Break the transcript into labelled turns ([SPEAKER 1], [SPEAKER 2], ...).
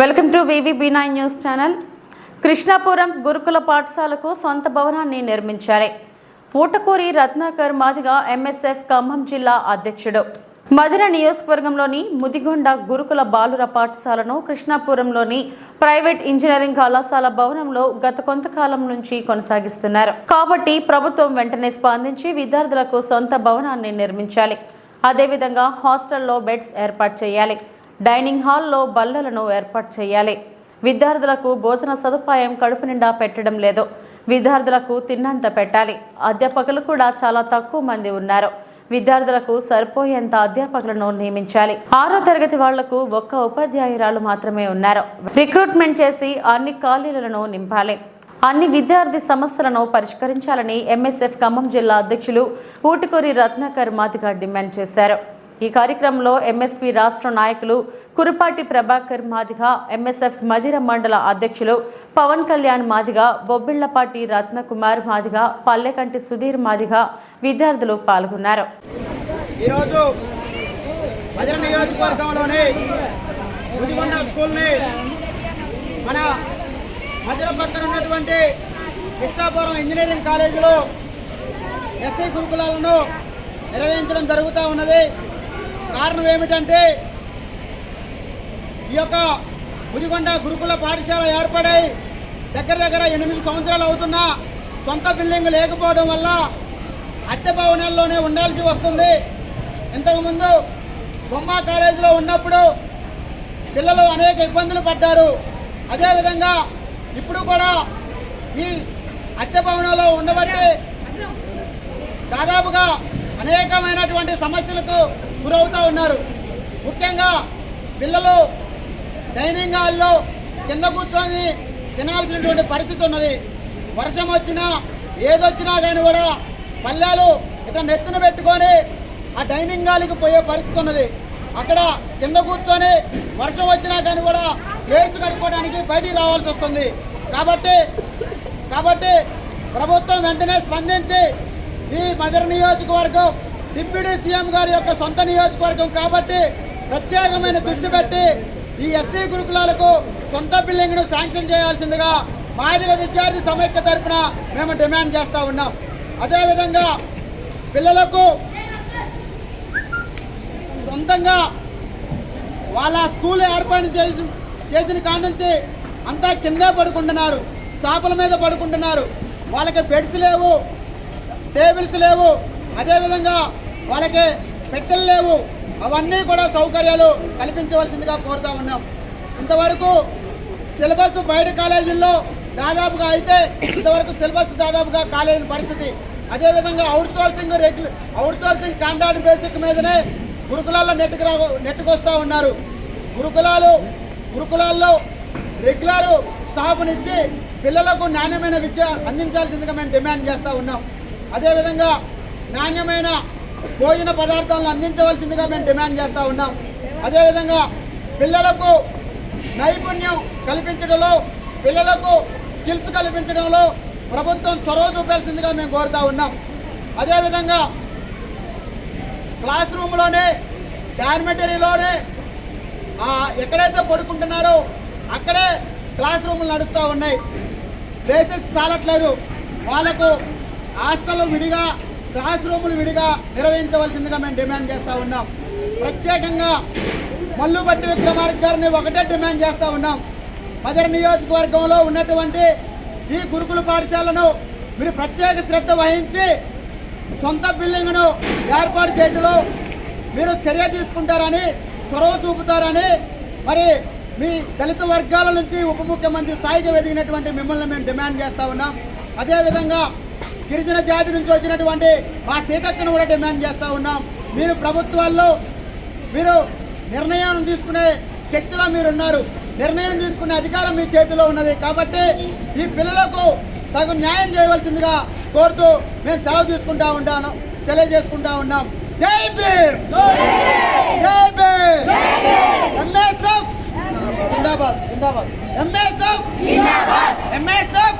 [SPEAKER 1] Welcome to V V B nine news channel. Krishnapuram గురుకుల పాఠశాలకు సొంత భవనాన్ని నిర్మించాలి. Utakuri Ratnakar Madiga M S F Khammam జిల్లా అధ్యక్షుడు. మధుర నియోజకవర్గంలోని ముదిగొండ గురుకుల బాలుర పాఠశాలను కృష్ణాపురంలోని ప్రైవేట్ ఇంజనీరింగ్ కళాశాల భవనంలో గత కొంతకాలం నుంచి కొనసాగిస్తున్నారు. కాబట్టి ప్రభుత్వం వెంటనే స్పందించి విద్యార్థులకు సొంత భవనాన్ని నిర్మించాలి. అదేవిధంగా హాస్టల్లో బెడ్స్ ఏర్పాటు చేయాలి. డైనింగ్ హాల్లో బల్లలను ఏర్పాటు చేయాలి. విద్యార్థులకు భోజన సదుపాయం కడుపు నిండా పెట్టడం లేదు. విద్యార్థులకు తిన్నంత పెట్టాలి. అధ్యాపకులు కూడా చాలా తక్కువ మంది ఉన్నారు. విద్యార్థులకు సరిపోయేంత అధ్యాపకులను నియమించాలి. ఆరో తరగతి వాళ్ళకు ఒక్క ఉపాధ్యాయురాలు మాత్రమే ఉన్నారు. రిక్రూట్మెంట్ చేసి అన్ని ఖాళీలను నింపాలి. అన్ని విద్యార్థి సమస్యలను పరిష్కరించాలని ఎంఎస్ఎఫ్ ఖమ్మం జిల్లా అధ్యక్షులు ఊటుకూరి రత్నాకర్ మాదిగా డిమాండ్ చేశారు. ఈ కార్యక్రమంలో ఎంఎస్పీ రాష్ట్ర నాయకులు కురుపాటి ప్రభాకర్ మాదిగ ఎంఎస్ఎఫ్ మదిర మండల అధ్యక్షులు పవన్ కళ్యాణ్ మాదిగ బొబ్బిళ్ళపాటి రత్నకుమార్ మాదిగ పల్లెకంటి సుధీర్ మాదిగ విద్యార్థులు పాల్గొన్నారు.
[SPEAKER 2] ఈరోజు నియోజకవర్గంలోని ముదిగొండ స్కూల్ని మన మధుర పక్కన ఉన్నటువంటి కృష్ణాపురం ఇంజనీరింగ్ కాలేజీలో ఎస్ఐ గురుకులాలను నిర్వహించడం జరుగుతూ ఉన్నది. కారణం ఏమిటంటే ఈ యొక్క ముదిగొండ గురుకుల పాఠశాల ఏర్పడై దగ్గర దగ్గర ఎనిమిది సంవత్సరాలు అవుతున్నా సొంత బిల్డింగ్ లేకపోవడం వల్ల అద్దె భవనాల్లోనే ఉండాల్సి వస్తుంది. ఇంతకుముందు బొమ్మ కాలేజీలో ఉన్నప్పుడు పిల్లలు అనేక ఇబ్బందులు పడ్డారు. అదేవిధంగా ఇప్పుడు కూడా ఈ అద్దె భవనంలో ఉండబట్టి దాదాపుగా అనేకమైనటువంటి సమస్యలకు గురవుతూ ఉన్నారు. ముఖ్యంగా పిల్లలు డైనింగ్ హాల్లో కింద కూర్చొని తినాల్సినటువంటి పరిస్థితి ఉన్నది. వర్షం వచ్చినా ఏదొచ్చినా కానీ కూడా పల్లెలు ఇట్లా నెత్తిన పెట్టుకొని ఆ డైనింగ్ హాల్కి పోయే పరిస్థితి ఉన్నది. అక్కడ కింద కూర్చొని వర్షం వచ్చినా కానీ కూడా వేసు కట్టుకోవడానికి బయటికి రావాల్సి వస్తుంది. కాబట్టి కాబట్టి ప్రభుత్వం వెంటనే స్పందించి ఈ మధుర నియోజకవర్గం డిప్యూటీ సీఎం గారి యొక్క సొంత నియోజకవర్గం కాబట్టి ప్రత్యేకమైన దృష్టి పెట్టి ఈ ఎస్సీ గురుకులాలకు సొంత బిల్డింగ్ను శాంక్షన్ చేయాల్సిందిగా మాదిగ విద్యార్థి సమైక్య తరఫున మేము డిమాండ్ చేస్తూ ఉన్నాం. అదేవిధంగా పిల్లలకు సొంతంగా వాళ్ళ స్కూల్ ఏర్పాటు చేసి చేసిన కాడ నుంచి అంతా కిందే పడుకుంటున్నారు చేపల మీద పడుకుంటున్నారు. వాళ్ళకి బెడ్స్ లేవు టేబుల్స్ లేవు. అదేవిధంగా వాళ్ళకి పెట్టెలు లేవు. అవన్నీ కూడా సౌకర్యాలు కల్పించవలసిందిగా కోరుతా ఉన్నాం. ఇంతవరకు సిలబస్ బయట కాలేజీల్లో దాదాపుగా అయితే ఇంతవరకు సిలబస్ దాదాపుగా కాలేని పరిస్థితి. అదేవిధంగా outsourcing regular outsourcing contract basic మీదనే గురుకులాల్లో నెట్టుకు రా నెట్టుకొస్తూ ఉన్నారు. గురుకులాలు గురుకులాల్లో రెగ్యులర్ స్టాఫ్నిచ్చి పిల్లలకు నాణ్యమైన విద్య అందించాల్సిందిగా మేము డిమాండ్ చేస్తూ ఉన్నాం. అదేవిధంగా నాణ్యమైన భోజన పదార్థాలను అందించవలసిందిగా మేము డిమాండ్ చేస్తూ ఉన్నాం. అదేవిధంగా పిల్లలకు నైపుణ్యం కల్పించడంలో పిల్లలకు స్కిల్స్ కల్పించడంలో ప్రభుత్వం చొరవ చూపాల్సిందిగా మేము కోరుతా ఉన్నాం. అదేవిధంగా క్లాస్ రూమ్లోనే డార్మెటరీలోనే ఎక్కడైతే పడుకుంటున్నారో అక్కడే క్లాస్ రూములు నడుస్తూ ఉన్నాయి. ప్లేసెస్ చాలట్లేదు. వాళ్ళకు హాస్టల్ విడిగా క్లాస్ రూములు విడిగా నిర్వహించవలసిందిగా మేము డిమాండ్ చేస్తూ ఉన్నాం. ప్రత్యేకంగా మల్లుబట్టి విక్రమార్క గారిని ఒకటే డిమాండ్ చేస్తూ ఉన్నాం. మదర్ నియోజకవర్గంలో ఉన్నటువంటి ఈ గురుకుల పాఠశాలను మీరు ప్రత్యేక శ్రద్ధ వహించి సొంత బిల్డింగ్ను ఏర్పాటు చేయడంలో మీరు చర్య తీసుకుంటారని చొరవ చూపుతారని మరి మీ దళిత వర్గాల నుంచి ఉప ముఖ్యమంత్రి స్థాయికి ఎదిగినటువంటి మిమ్మల్ని మేము డిమాండ్ చేస్తూ ఉన్నాం. అదేవిధంగా గిరిజన జాతి నుంచి వచ్చినటువంటి మా సీతక్కను కూడా డిమాండ్ చేస్తూ ఉన్నాం. మీరు ప్రభుత్వాల్లో మీరు నిర్ణయం తీసుకునే శక్తిలో మీరు ఉన్నారు నిర్ణయం తీసుకునే అధికారం మీ చేతిలో ఉన్నది. కాబట్టి ఈ పిల్లలకు తగు న్యాయం చేయవలసిందిగా కోరుతూ మేము సెలవు తీసుకుంటా ఉంటాను తెలియజేసుకుంటా ఉన్నాం. జై భీమ్! జై భీమ్! M S F! జిందాబాద్ జిందాబాద్. M S F! M S F!